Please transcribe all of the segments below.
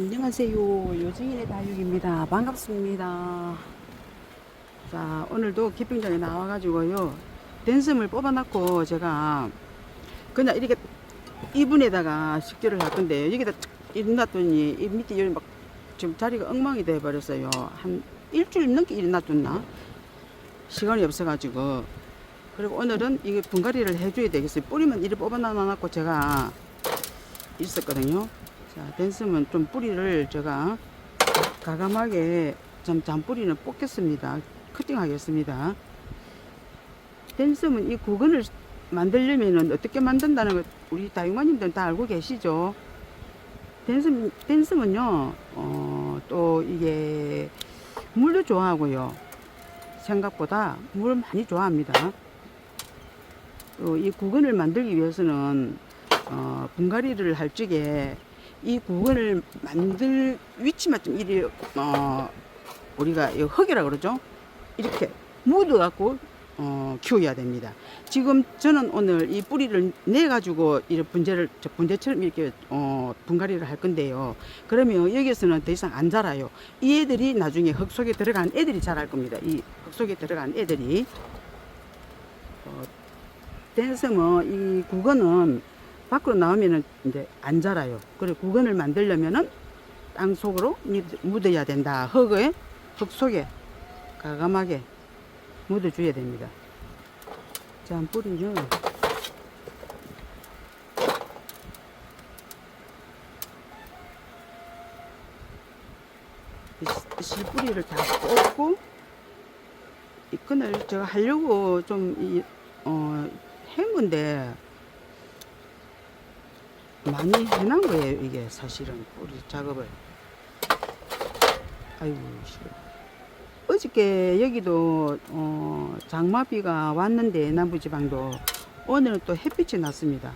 안녕하세요. 요정인의 다육입니다. 반갑습니다. 자, 오늘도 기핑장에 나와가지고요. 댄섬을 뽑아놨고, 제가 그냥 이렇게 이분에다가 식재를 할 건데, 여기다 탁 일어났더니, 이 밑에 여기 막 지금 자리가 엉망이 돼버렸어요. 한 일주일 넘게 일어났었나? 시간이 없어가지고. 그리고 오늘은 이게 분갈이를 해줘야 되겠어요. 뿌리만 이리 뽑아놔놓고 제가 있었거든요. 자, 댄스면 좀 뿌리를 제가 가감하게 좀 잔뿌리는 뽑겠습니다. 커팅하겠습니다. 댄스면 이 구근을 만들려면은 어떻게 만든다는 거 우리 다육마님들은 다 알고 계시죠? 댄스, 댄스면요, 어, 또 이게 물도 좋아하고요. 생각보다 물 많이 좋아합니다. 또 이 구근을 만들기 위해서는 어, 분갈이를 할 적에 이 구근을 만들 위치만 좀 이리 어, 우리가 이 흙이라 그러죠. 이렇게 묻어 갖고 어, 키워야 됩니다. 지금 저는 오늘 이 뿌리를 내 가지고 이 분재를 저 분재처럼 이렇게 어, 분갈이를 할 건데요. 그러면 여기서는 더 이상 안 자라요. 이 애들이 나중에 흙 속에 들어간 애들이 자랄 겁니다. 이 흙 속에 들어간 애들이 어, 댄섬은 이 구근은 밖으로 나오면은 이제 안 자라요. 그래 구근을 만들려면은 땅 속으로 묻- 묻어야 된다. 흙에 흙 속에 가감하게 묻어줘야 됩니다. 자 뿌리는 씨뿌리를 다 뽑고 이 끈을 제가 하려고 좀 이, 어, 한 건데 많이 해놓은 거예요 이게 사실은 뿌리 작업을. 아이고 싫어 어저께 여기도 어, 장마비가 왔는데 남부지방도. 오늘은 또 햇빛이 났습니다.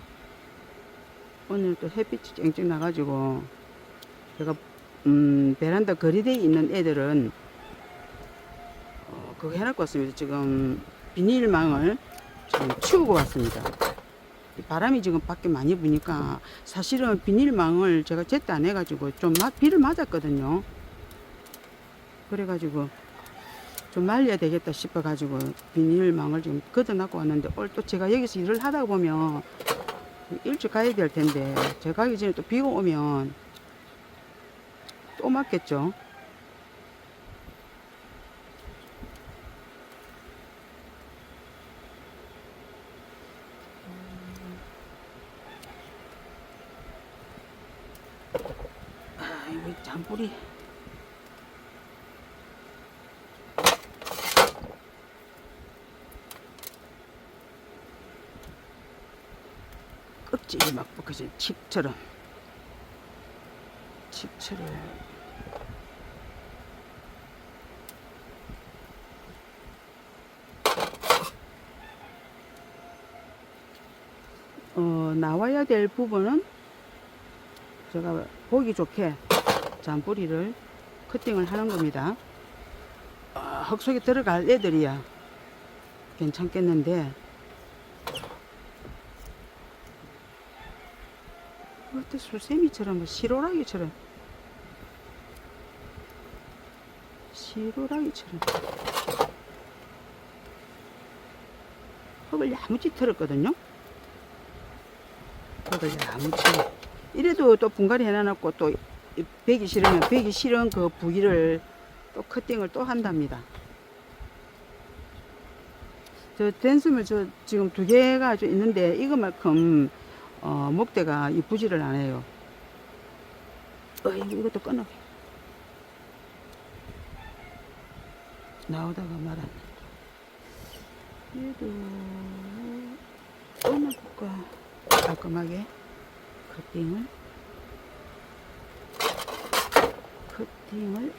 오늘 또 햇빛이 쨍쨍 나가지고 제가 음, 베란다 거리대에 있는 애들은 어, 그거 해놓고 왔습니다. 지금 비닐망을 지금 치우고 왔습니다. 이 바람이 지금 밖에 많이 부니까 사실은 비닐망을 제가 제때 안 해가지고 좀 마- 비를 맞았거든요. 그래가지고 좀 말려야 되겠다 싶어가지고 비닐망을 지금 걷어놨고 왔는데 오늘 또 제가 여기서 일을 하다 보면 일찍 가야 될 텐데 제가 가기 전에 또 비가 오면 또 맞겠죠. 아, 이거 잔뿌리. 껍질이 막 벗겨진 칩처럼. 칩처럼. 어, 나와야 될 부분은 제가 보기 좋게 잔뿌리를 커팅을 하는 겁니다. 아, 흙 속에 들어갈 애들이야. 괜찮겠는데. 어때 수세미처럼 뭐 시로라기처럼? 시로라기처럼. 흙을 야무지 털었거든요. 흙을 야무지 이래도 또 분갈이 해놔놓고 또 배기 싫으면 배기 싫은 그 부위를 또 커팅을 또 한답니다. 저 댄스물 저 지금 두 개가 좀 있는데 이것만큼 어, 목대가 이쁘지를 않아요. 어, 이것도 끊어. 나오다가 말았네. 얘도 끊어볼까? 깔끔하게 커팅을 커팅을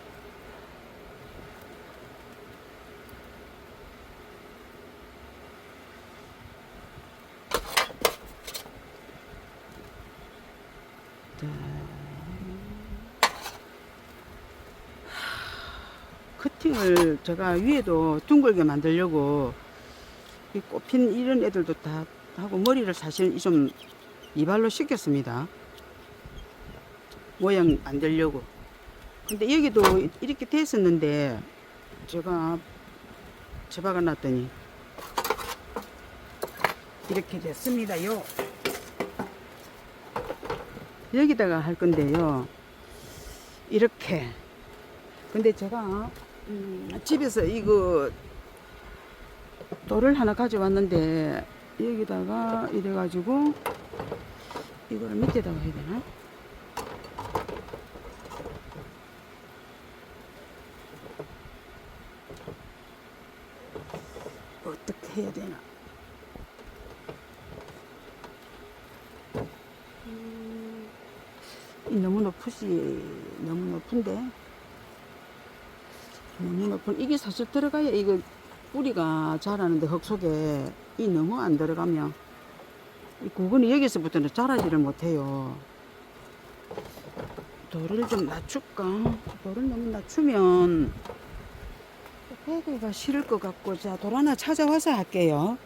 자. 커팅을 제가 위에도 둥글게 만들려고 이 꽃핀 이런 애들도 다 하고 머리를 사실 좀 이발로 씻겼습니다. 모양 만들려고. 근데 여기도 이렇게 됐었는데 제가 제박아 놨더니 이렇게 됐습니다요. 여기다가 할 건데요. 이렇게. 근데 제가 음, 집에서 이거 돌을 하나 가져왔는데 여기다가 이래가지고 이거를 밑에다가 해야 되나? 어떻게 해야 되나? 음, 이 너무 높으시 너무 높은데 너무 높은 이게 사실 들어가야 이거 뿌리가 자라는데 흙 속에 이 너무 안 들어가면 이 구근이 여기서부터는 자라지를 못해요. 돌을 좀 낮출까? 돌을 너무 낮추면 빼기가 싫을 것 같고 자돌 하나 찾아와서 할게요.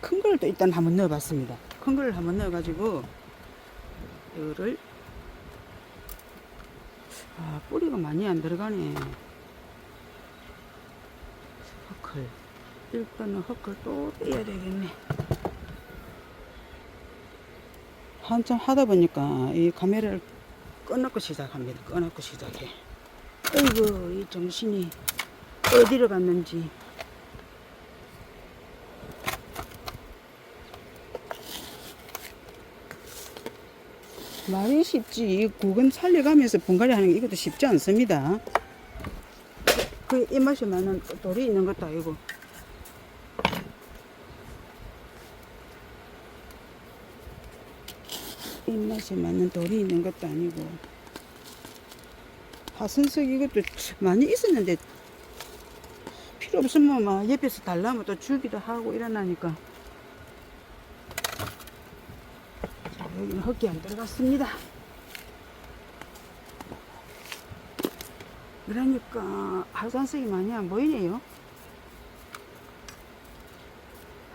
큰 걸 또 일단 한번 넣어 봤습니다. 큰 걸 한번 넣어 가지고 이거를 아 뿌리가 많이 안 들어가네. 헛클 일단은 헛클 또 떼야 되겠네. 한참 하다 보니까 이 카메라를 꺼놓고 시작합니다. 꺼놓고 시작해. 어이구, 이 정신이 어디로 갔는지. 말이 쉽지. 이 국은 살려가면서 분갈이 하는 게 이것도 쉽지 않습니다. 그 입맛이 많은 돌이 있는 것도 아니고. 입맛이 맞는 돌이 있는 것도 아니고. 화순석 이것도 많이 있었는데 필요 없으면 막 옆에서 달라면 또 주기도 하고 이러나니까. 자, 여기는 흙이 안 들어갔습니다. 그러니까 하산석이 많이 안 보이네요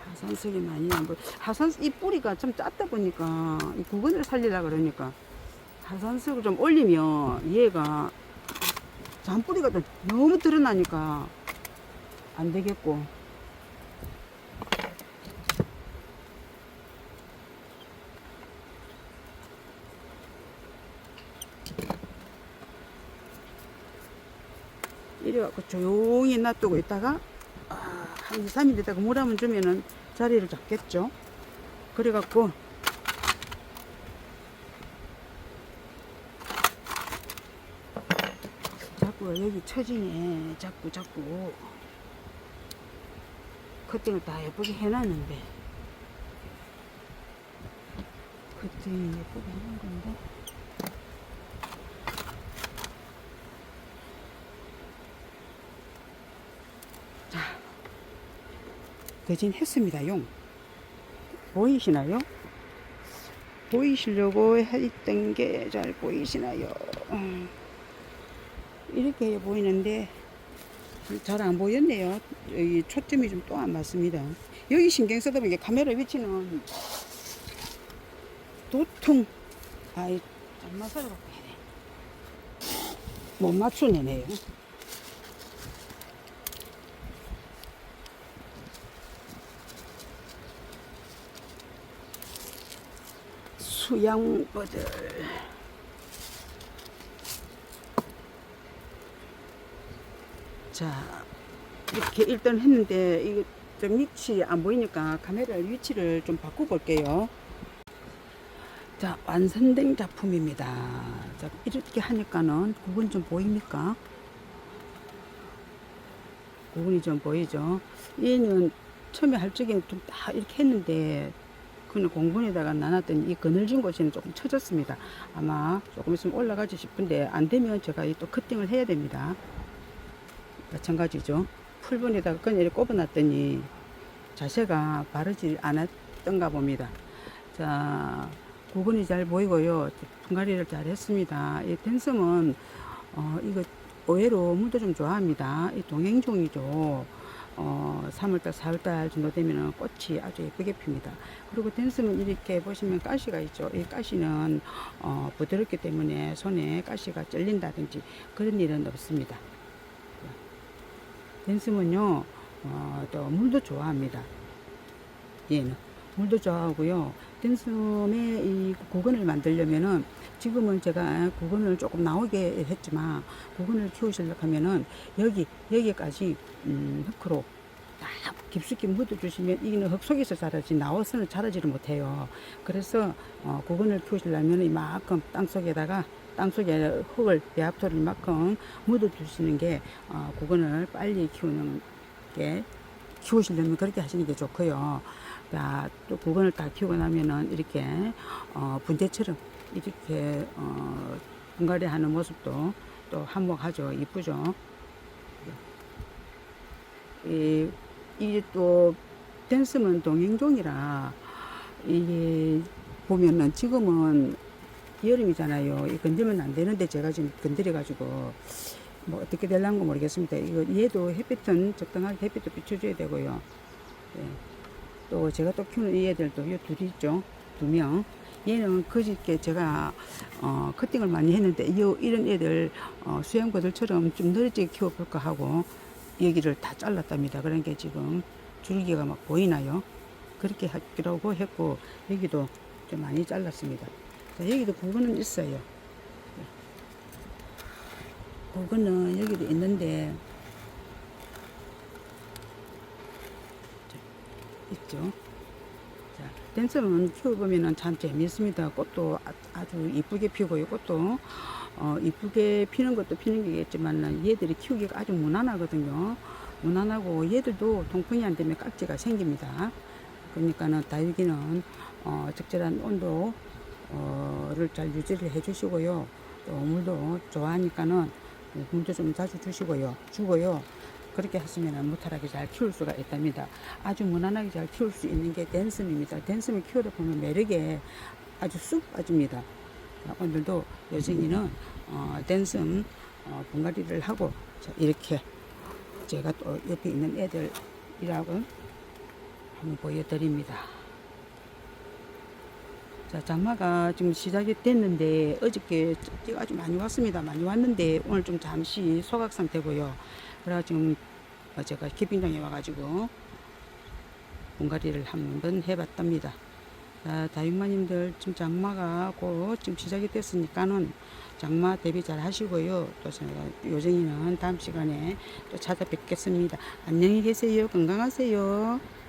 하 산석이 많이 안 보여. 하산 이 뿌리가 좀 작다 보니까 이 구근을 살리려 그러니까 하산석을 좀 올리면 얘가 잔뿌리가 또 너무 드러나니까 안 되겠고. 이래갖고 조용히 놔두고 있다가 아, 한 2, 3일 있다가 물 한번 주면은 자리를 잡겠죠. 그래갖고 자꾸 여기 처지네. 자꾸 자꾸 커팅을 다 예쁘게 해놨는데 커팅 예쁘게 해놓은 건데 대진했습니다. 용 보이시나요? 보이시려고 했던 게 잘 보이시나요? 음, 이렇게 보이는데 잘 안 보였네요. 여기 초점이 좀 또 안 맞습니다. 여기 신경 쓰다 보니까 카메라 위치는 도통 아이 살아갖고 해네. 못 맞추네요. 수양버들 자 이렇게 일단 했는데 이게 좀 위치 안 보이니까 카메라 위치를 좀 바꿔 볼게요. 자 완성된 작품입니다. 자 이렇게 하니까는 구분 좀 보입니까? 구분이 좀 보이죠? 얘는 처음에 할 적에는 좀 다 이렇게 했는데 그는 공분에다가 나눴더니 이 그늘진 곳에는 조금 처졌습니다. 아마 조금 있으면 올라가지 싶은데 안 되면 제가 이또 커팅을 해야 됩니다. 마찬가지죠. 풀분에다가 이렇게 꼽아놨더니 자세가 바르지 않았던가 봅니다. 자, 구근이 잘 보이고요. 분갈이를 잘 했습니다. 이 댄섬은 어, 이거 의외로 물도 좀 좋아합니다. 이 동행종이죠. 어, 3월달, 4월달 정도 되면은 꽃이 아주 예쁘게 핍니다. 그리고 댄스는 이렇게 보시면 가시가 있죠. 이 가시는 어, 부드럽기 때문에 손에 가시가 잘린다든지 그런 일은 없습니다. 댄스는요, 어, 또 물도 좋아합니다. 얘는 물도 좋아하고요. 댄스의 이 구근을 만들려면은 지금은 제가 구근을 조금 나오게 했지만 구근을 키우시려고 하면은 여기 여기까지 음, 흙으로 딱 깊숙이 묻어주시면 이는 흙 속에서 자라지 나와서는 자라지를 못해요. 그래서 어, 구근을 키우시려면 이만큼 땅 속에다가 땅 속에 흙을 배합토를 이만큼 묻어주시는 게 어, 구근을 빨리 키우는 게 키우시려면 그렇게 하시는 게 좋고요. 자, 또 구근을 다 키우고 나면은 이렇게 어, 분재처럼 이렇게 어, 분갈이 하는 모습도 또 한몫하죠. 이쁘죠. 이, 이게 또 댄스는 동행종이라 이게 보면은 지금은 여름이잖아요. 이 건들면 안 되는데 제가 지금 건드려 가지고 뭐 어떻게 될란가 모르겠습니다. 이거 얘도 햇빛은 적당하게 햇빛도 비춰줘야 되고요. 네. 또 제가 또 키우는 이 애들도 이 둘이 있죠. 두 명. 얘는 그저께 제가 어, 커팅을 많이 했는데 이 이런 애들 어, 수양버들처럼 좀 늘어지게 키워볼까 하고 여기를 다 잘랐답니다. 그러니까 지금 줄기가 막 보이나요? 그렇게 하기로 했고 여기도 좀 많이 잘랐습니다. 자, 여기도 구근은 있어요. 구근은 여기도 있는데 있죠. 자, 댄스는 키워보면 참 재미있습니다. 꽃도 아- 아주 이쁘게 피고요. 꽃도 어, 이쁘게 피는 것도 피는 게겠지만 얘들이 키우기가 아주 무난하거든요. 무난하고 얘들도 통풍이 안 되면 깍지가 생깁니다. 그러니까는 다육이는 어, 적절한 온도 를 잘 유지를 해주시고요. 또 물도 좋아하니까는 물도 좀 자주 주시고요. 주고요. 그렇게 하시면 무탈하게 잘 키울 수가 있답니다. 아주 무난하게 잘 키울 수 있는 게 댄섬입니다. 댄섬을 키우다 보면 매력에 아주 쑥 빠집니다. 자, 오늘도 여정이는 어, 댄섬 어, 분갈이를 하고 자, 이렇게 제가 또 옆에 있는 애들이라고 한번 보여드립니다. 자, 장마가 지금 시작이 됐는데 어저께 찌가 아주 많이 왔습니다. 많이 왔는데 오늘 좀 잠시 소각 상태고요. 그래가 지금 어, 제가 캠핑장에 와가지고 분갈이를 한번 해봤답니다. 자, 다육마님들 지금 장마가 곧 지금 시작이 됐으니까는 장마 대비 잘 하시고요. 또 제가 요정이는 다음 시간에 또 찾아뵙겠습니다. 안녕히 계세요. 건강하세요.